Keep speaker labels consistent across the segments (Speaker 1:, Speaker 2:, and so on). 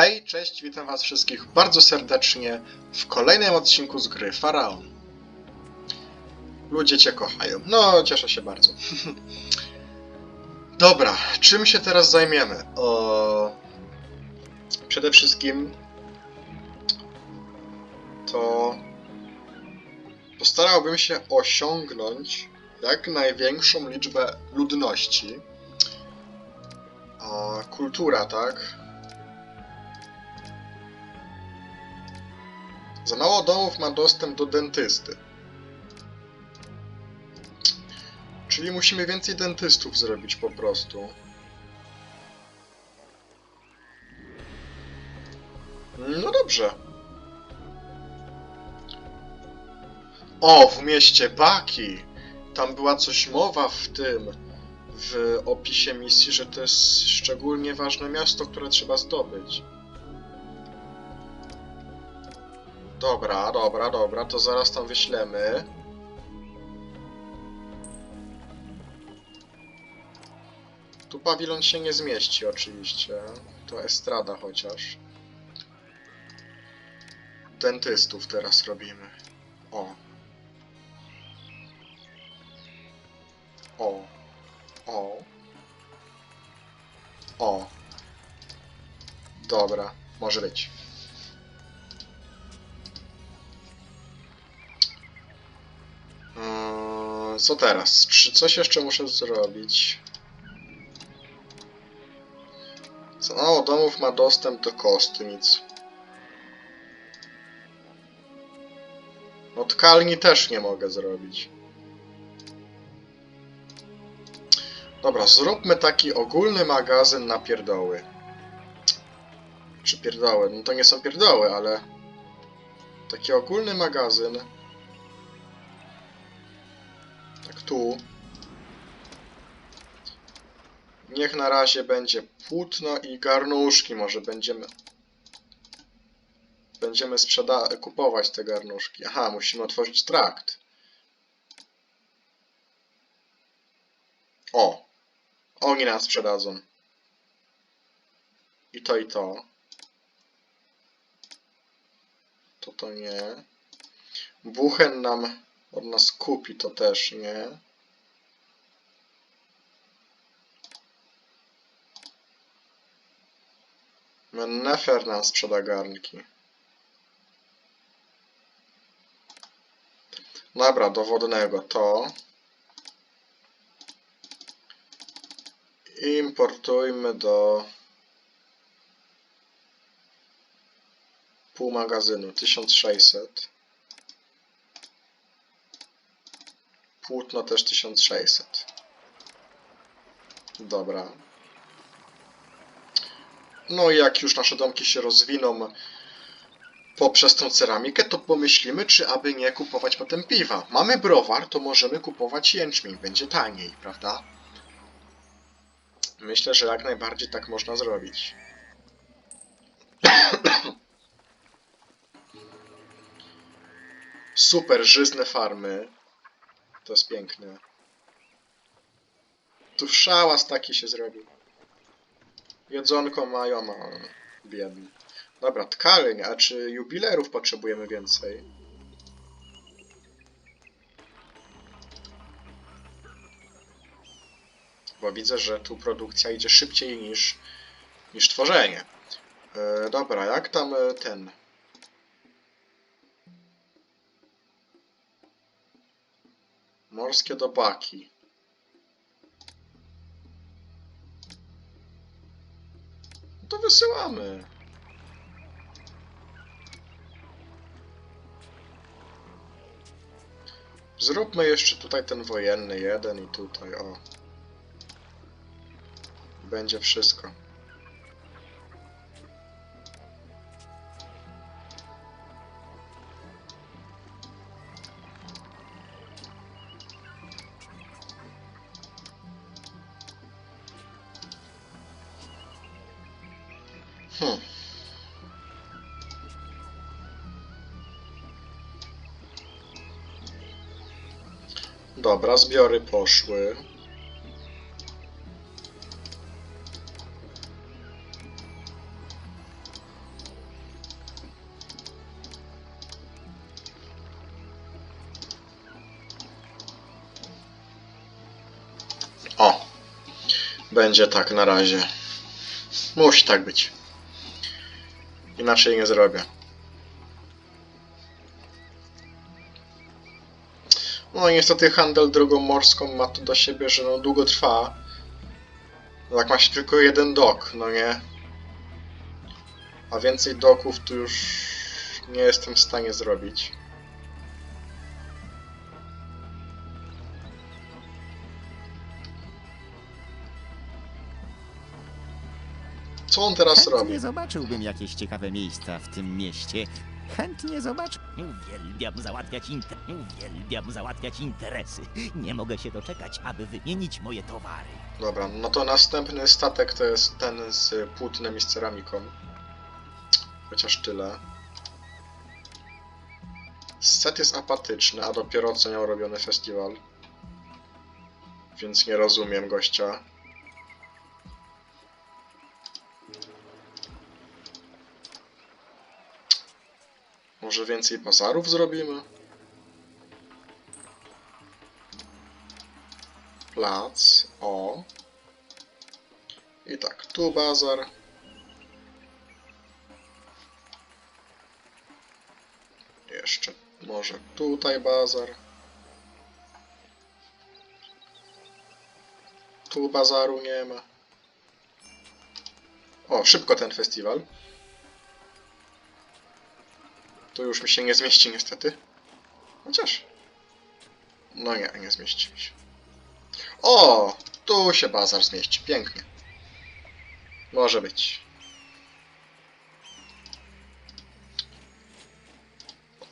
Speaker 1: Hej, cześć, witam was wszystkich bardzo serdecznie w kolejnym odcinku z gry Faraon. Ludzie cię kochają. No, cieszę się bardzo. Dobra, czym się teraz zajmiemy? O... Przede wszystkim to postarałbym się osiągnąć jak największą liczbę ludności. A kultura, tak? Za mało domów ma dostęp do dentysty. Czyli musimy więcej dentystów zrobić po prostu. No dobrze. O, w mieście Baki. Tam była coś mowa w tym, w opisie misji, że to jest szczególnie ważne miasto, które trzeba zdobyć. Dobra, dobra, dobra, to zaraz tam wyślemy. Tu pawilon się nie zmieści oczywiście. To estrada chociaż. Dentystów teraz robimy. O. O. O. O. Dobra, może być. Eee, Co teraz? Czy coś jeszcze muszę zrobić? Za mało domów ma dostęp do kostnic. No tkalni też nie mogę zrobić. Dobra, zróbmy taki ogólny magazyn na pierdoły. Czy pierdoły? No to nie są pierdoły, ale... Taki ogólny magazyn. Tak tu. Niech na razie będzie płótno i garnuszki. Może będziemy... Będziemy kupować te garnuszki. Aha, musimy otworzyć trakt. O! Oni nam sprzedadzą. I to, i to. To to nie. Buchen nam od nas kupi, to też nie. Nefer nam sprzeda garnki. Dobra, do wodnego to. Importujmy do pół magazynu 1600. Płótno też 1600. Dobra. No i jak już nasze domki się rozwiną poprzez tą ceramikę, to pomyślimy, czy aby nie kupować potem piwa. Mamy browar, to możemy kupować jęczmień, będzie taniej, prawda? Myślę, że jak najbardziej tak można zrobić. Super, żyzne farmy. To jest piękne. Tu szałas taki się zrobił. Jedzonko mają, a biedny. Dobra, tkaleń, a czy jubilerów potrzebujemy więcej? Bo widzę, że tu produkcja idzie szybciej niż, niż tworzenie. E, dobra, jak tam e, ten... Morskie dobaki. No to wysyłamy. Zróbmy jeszcze tutaj ten wojenny jeden i tutaj, o. Będzie wszystko. Dobra, zbiory poszły. O, będzie tak na razie. Musi tak być. Inaczej nie zrobię. No i niestety handel drogą morską ma to do siebie, że no długo trwa. Jak ma się tylko jeden dok, no nie? A więcej doków tu już nie jestem w stanie zrobić. Co on teraz robi?
Speaker 2: Chętnie zobaczyłbym jakieś ciekawe miejsca w tym mieście. Chętnie zobaczę. Uwielbiam załatwiać, inter... Uwielbiam załatwiać interesy. Nie mogę się doczekać, aby wymienić moje towary.
Speaker 1: Dobra, no to następny statek to jest ten z płótnem i z ceramiką. Chociaż tyle. Set jest apatyczny, a dopiero co miał robiony festiwal. Więc nie rozumiem gościa. Może więcej bazarów zrobimy? Plac, o. I tak, tu bazar. Jeszcze może tutaj bazar. Tu bazaru nie ma. O, szybko ten festiwal. Tu już mi się nie zmieści niestety. Chociaż. No nie, nie zmieści mi się. O! Tu się bazar zmieści. Pięknie. Może być.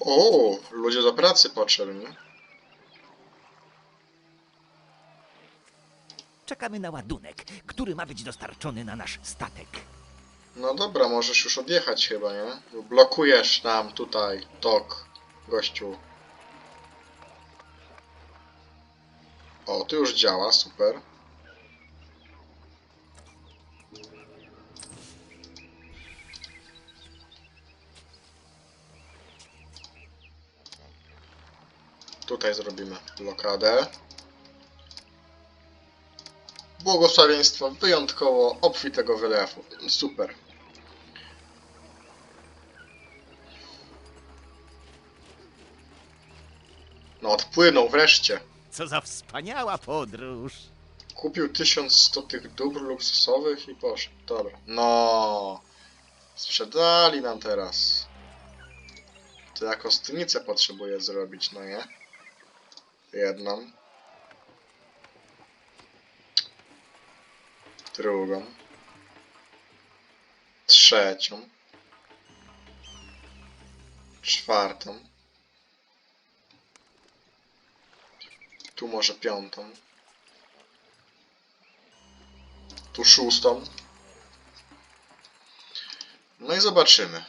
Speaker 1: O! Ludzie do pracy potrzebni.
Speaker 2: Czekamy na ładunek, który ma być dostarczony na nasz statek.
Speaker 1: No dobra, możesz już odjechać chyba, nie? Blokujesz nam tutaj tok, gościu. O, tu już działa, super. Tutaj zrobimy blokadę. Błogosławieństwo wyjątkowo obfitego wylewu. Super. No odpłynął wreszcie.
Speaker 2: Co za wspaniała podróż!
Speaker 1: Kupił 1100 tych dóbr luksusowych i poszedł. Dobra. No. Sprzedali nam teraz. To ja kostnicę potrzebuję zrobić, no nie? Jedną. Drugą. Trzecią. Czwartą. Tu może piątą. Tu szóstą. No i zobaczymy.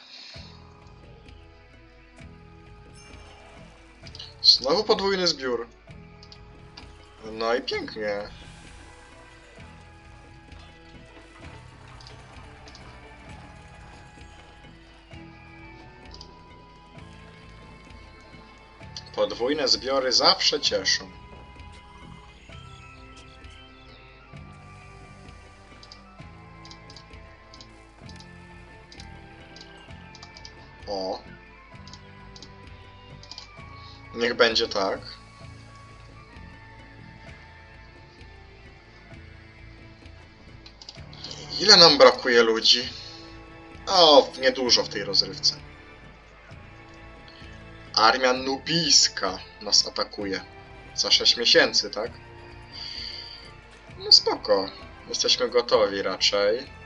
Speaker 1: Znowu podwójny zbiór. No i pięknie. Podwójne zbiory zawsze cieszą. O. Niech będzie tak. Ile nam brakuje ludzi? O, niedużo w tej rozrywce. Armia nubijska nas atakuje. Za 6 miesięcy, tak? No spoko. Jesteśmy gotowi raczej.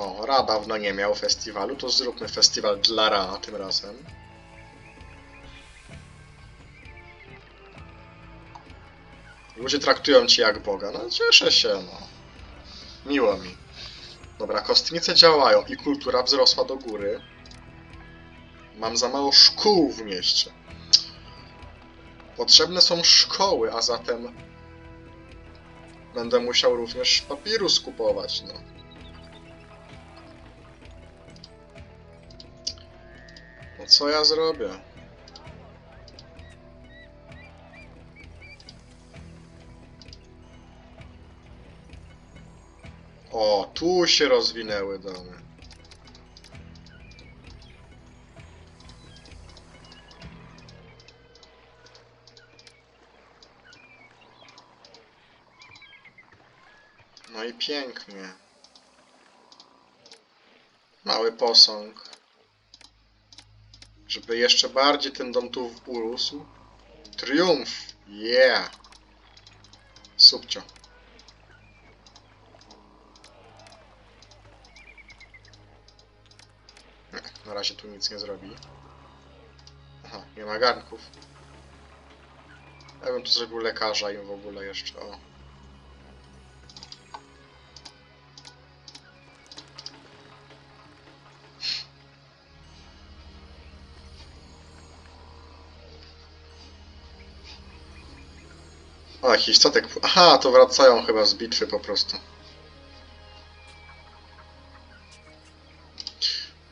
Speaker 1: O, Ra dawno nie miał festiwalu, to zróbmy festiwal dla Ra tym razem. Ludzie traktują cię jak Boga, no cieszę się, no. Miło mi. Dobra, kostnice działają i kultura wzrosła do góry. Mam za mało szkół w mieście. Potrzebne są szkoły, a zatem będę musiał również papirus kupować, no. Co ja zrobię? O, tu się rozwinęły domy. No i pięknie. Mały posąg. Żeby jeszcze bardziej ten dom tu urósł. Triumf! Yeah! Subcio. Nie, na razie tu nic nie zrobi. Aha, nie ma garnków. Ja bym tu zrobił lekarza im w ogóle jeszcze, o. O, jakiś statek. Aha, to wracają chyba z bitwy po prostu.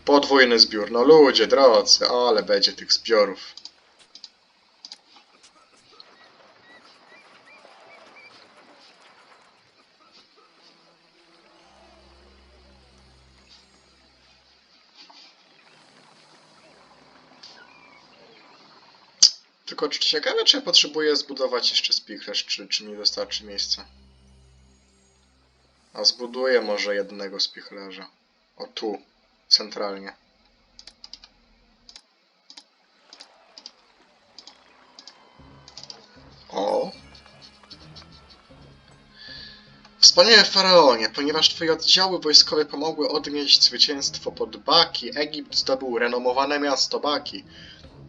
Speaker 1: Podwójny zbiór. No ludzie, drodzy, ale będzie tych zbiorów. Tylko czy ciekawe, czy ja potrzebuję zbudować jeszcze spichlerz, czy, czy mi wystarczy miejsca? A zbuduję może jednego spichlerza. O tu, centralnie. O. Wspaniałe faraonie, ponieważ twoje oddziały wojskowe pomogły odnieść zwycięstwo pod Baki, Egipt zdobył renomowane miasto Baki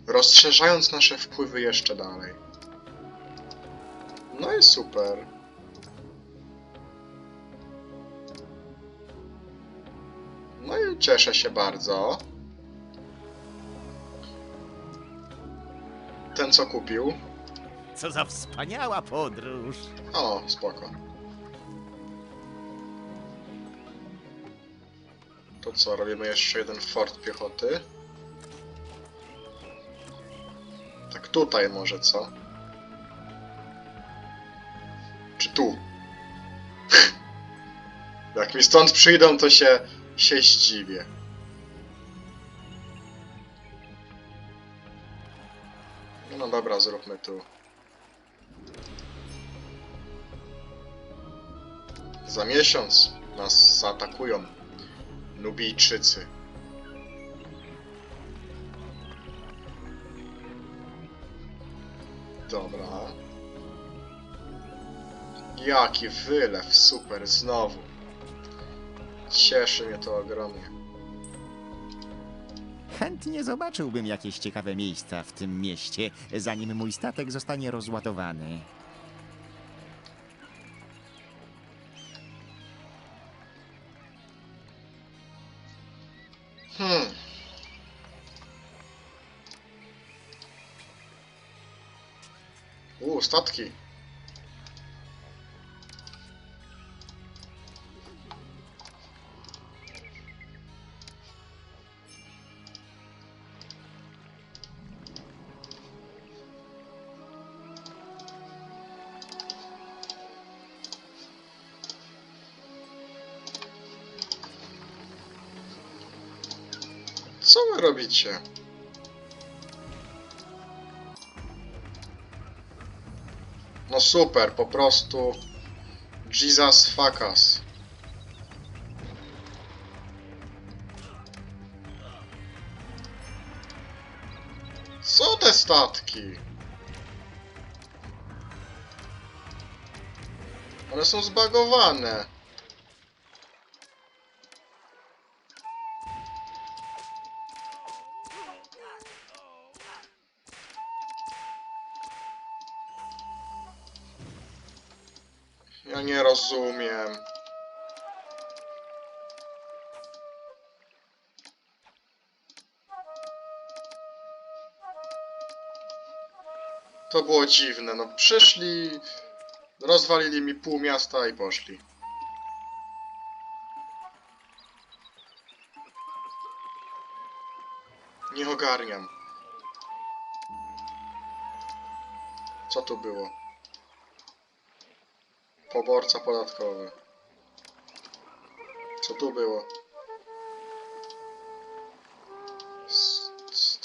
Speaker 1: rozszerzając nasze wpływy jeszcze dalej. No i super. No i cieszę się bardzo. Ten co kupił.
Speaker 2: Co za wspaniała podróż!
Speaker 1: O, spoko. To co, robimy jeszcze jeden fort piechoty? Tak tutaj może, co? Czy tu? Jak mi stąd przyjdą, to się, się zdziwię. No dobra, zróbmy tu. Za miesiąc nas zaatakują Nubijczycy. Jaki wylew, super, znowu. Cieszy mnie to ogromnie.
Speaker 2: Chętnie zobaczyłbym jakieś ciekawe miejsca w tym mieście, zanim mój statek zostanie rozładowany.
Speaker 1: Hmm. U, statki. Robicie? No super, po prostu Jesus fuck us. Co te statki? One są zbagowane. Ja nie rozumiem. To było dziwne, no przyszli, rozwalili mi pół miasta i poszli. Nie ogarniam. Co tu było? Poborca podatkowy. Co tu było?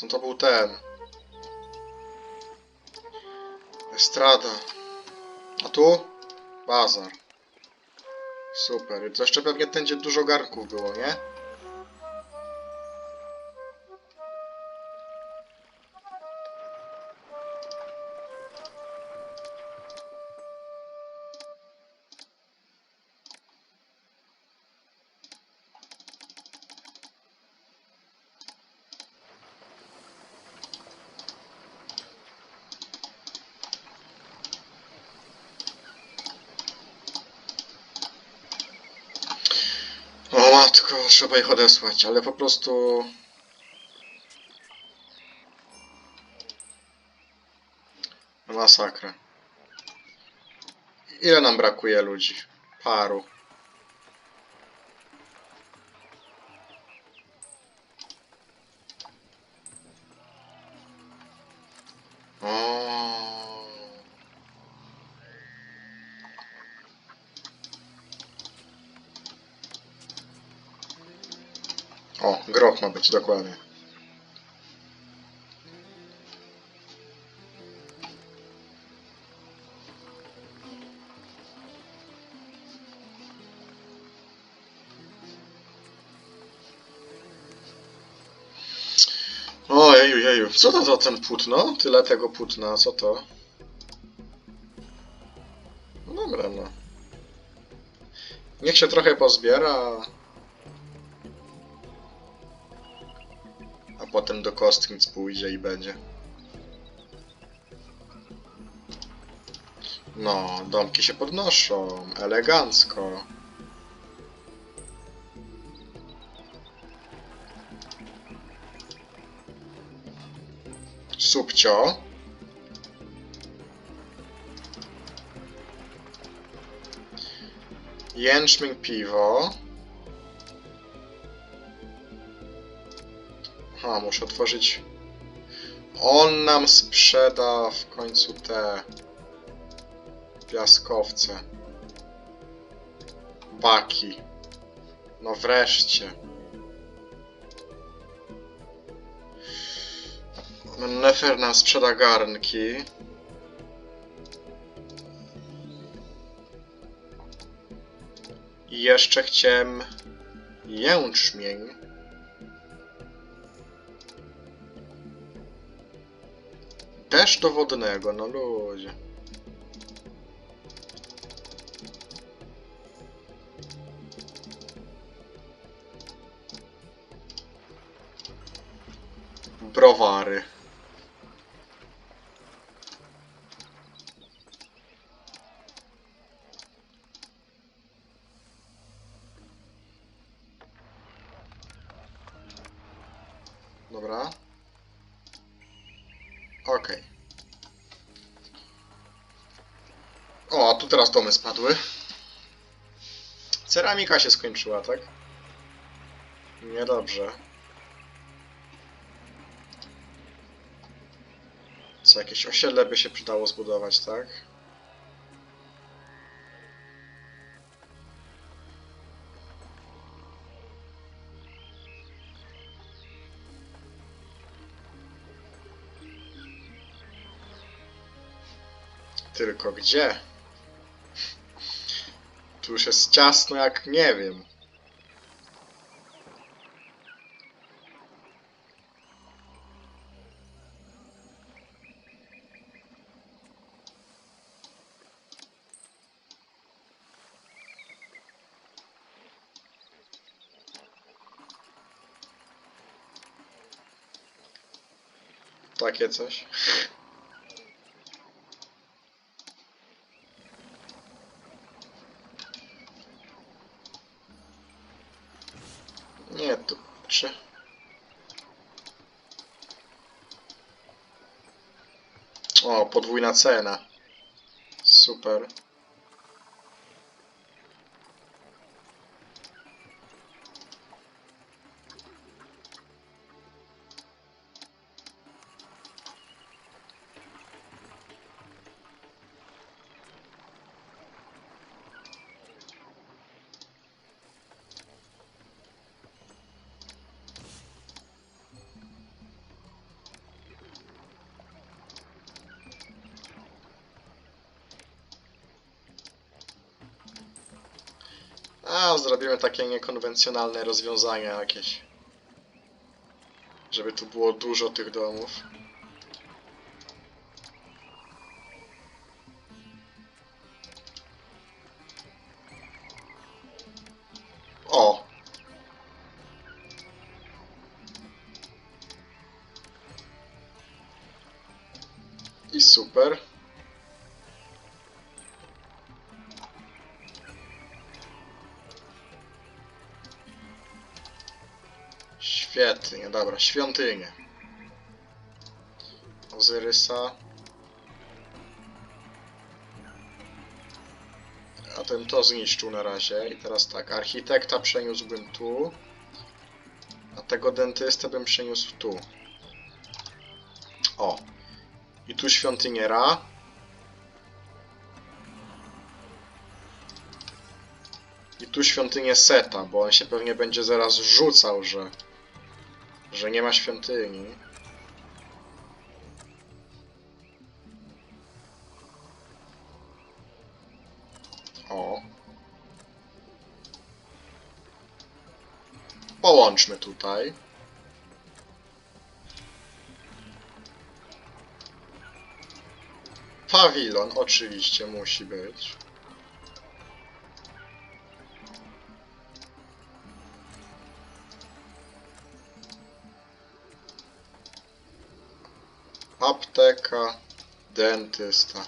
Speaker 1: No to był ten. Estrada. A tu? Bazar. Super. To jeszcze pewnie będzie dużo garnków było, nie? Trzeba ich odesłać, ale po prostu... Masakra. Ile nam brakuje ludzi? Paru. O. O, groch ma być, dokładnie. O, jeju, jeju. Co to za ten płótno? Tyle tego płótna, co to? No dobra, no. Niech się trochę pozbiera. Potem do kostnic pójdzie i będzie. No, domki się podnoszą. Elegancko. Subcio. Jęczmień, piwo. Aha, muszę otworzyć. On nam sprzeda w końcu te piaskowce. Baki. No wreszcie. Nefer nam sprzeda garnki. I jeszcze chciałem jęczmień. Też do wodnego, no ludzie. Browary. Dobra. Okej. O, a tu teraz domy spadły. Ceramika się skończyła, tak? Niedobrze. Co, jakieś osiedle by się przydało zbudować, tak? Tylko gdzie? Tu już jest ciasno jak nie wiem. Takie coś. Nie, tu czy... O, podwójna cena. Super. A, zrobimy takie niekonwencjonalne rozwiązania jakieś. Żeby tu było dużo tych domów. Świetnie, dobra, świątynię. Ozyrysa. A ten to zniszczył na razie. I teraz tak, architekta przeniósłbym tu. A tego dentystę bym przeniósł tu. O. I tu świątynię Ra. I tu świątynię Seta, bo on się pewnie będzie zaraz rzucał, że, że nie ma świątyni. O. Połączmy tutaj. Pawilon oczywiście musi być. Apteka, dentysta.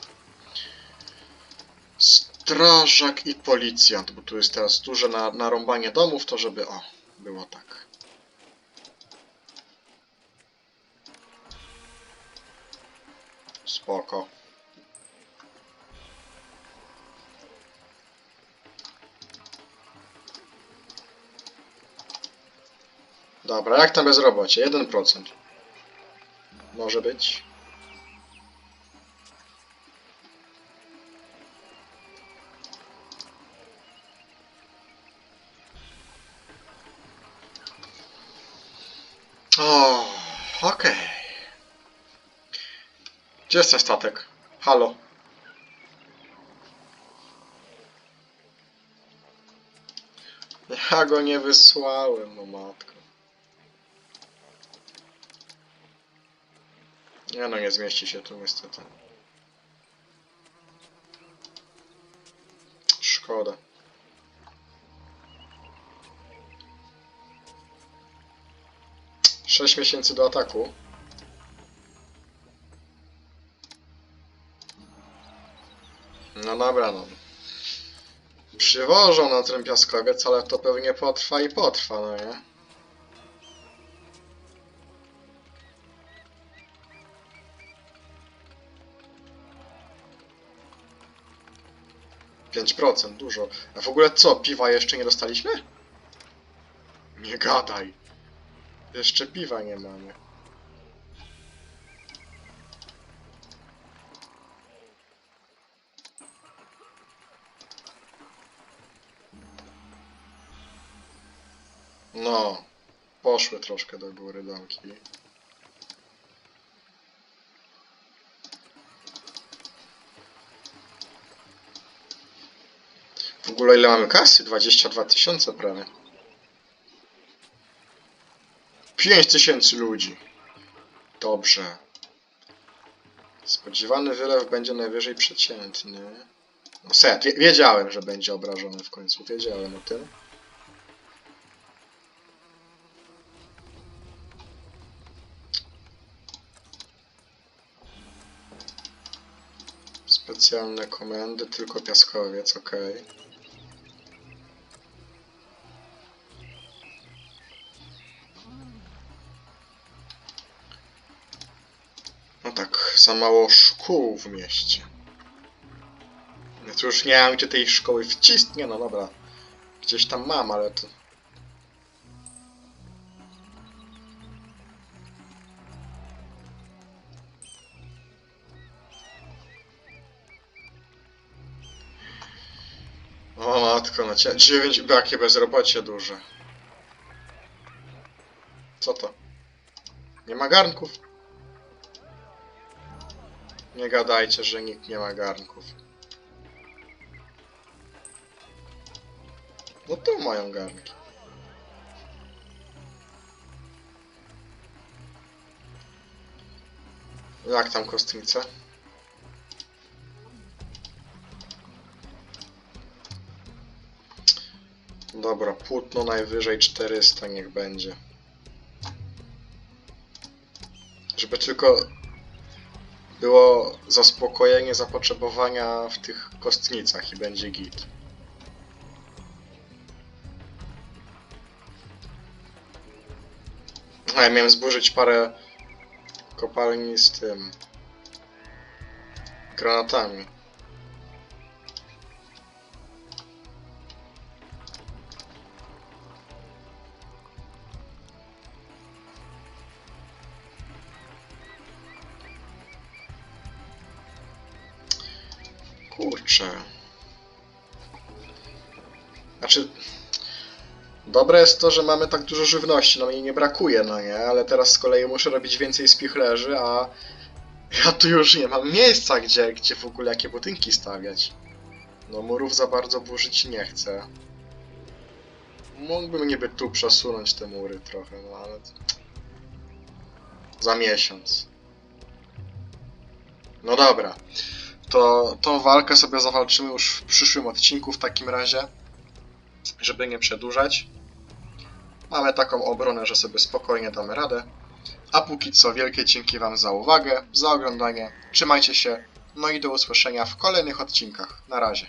Speaker 1: Strażak i policjant, bo tu jest teraz duże na, narąbanie domów, to żeby o, było tak. Spoko. Dobra, jak tam bezrobocie? 1%. Może być. O, okej. Gdzie jest ten statek? Halo. Ja go nie wysłałem, no matko. Nie no, nie zmieści się tu niestety. Szkoda. Sześć miesięcy do ataku. No dobra, no. Przywożą na ten piaskowiec, ale to pewnie potrwa i potrwa, no nie? Pięć procent, dużo. A w ogóle co, piwa jeszcze nie dostaliśmy? Nie gadaj. Jeszcze piwa nie mamy. No, poszły troszkę do góry domki. Ogóle ile mamy kasy? 22 tysiące prawie. 5 tysięcy ludzi. Dobrze. Spodziewany wylew będzie najwyżej przeciętny. No set, wie- wiedziałem, że będzie obrażony w końcu. Wiedziałem o tym. Specjalne komendy, tylko piaskowiec, ok. No za mało szkół w mieście. Tu już nie mam gdzie tej szkoły wcisnąć. Nie no dobra. Gdzieś tam mam, ale to... O matko, no cie... 9 jakie bezrobocie duże. Co to? Nie ma garnków? Nie gadajcie, że nikt nie ma garnków. No tu mają garnki. Jak tam kostnice? Dobra, płótno najwyżej 400 niech będzie. Żeby tylko było zaspokojenie zapotrzebowania w tych kostnicach i będzie git. A ja miałem zburzyć parę kopalni z tym granatami. Kurczę. Znaczy, dobre jest to, że mamy tak dużo żywności, no mi nie brakuje, no nie, ale teraz z kolei muszę robić więcej spichlerzy, a ja tu już nie mam miejsca, gdzie, gdzie w ogóle jakie budynki stawiać. No murów za bardzo burzyć nie chcę. Mógłbym niby tu przesunąć te mury trochę, no ale... Za miesiąc. No dobra. To tą walkę sobie zawalczymy już w przyszłym odcinku w takim razie. Żeby nie przedłużać. Mamy taką obronę, że sobie spokojnie damy radę. A póki co wielkie dzięki Wam za uwagę, za oglądanie. Trzymajcie się. No i do usłyszenia w kolejnych odcinkach. Na razie.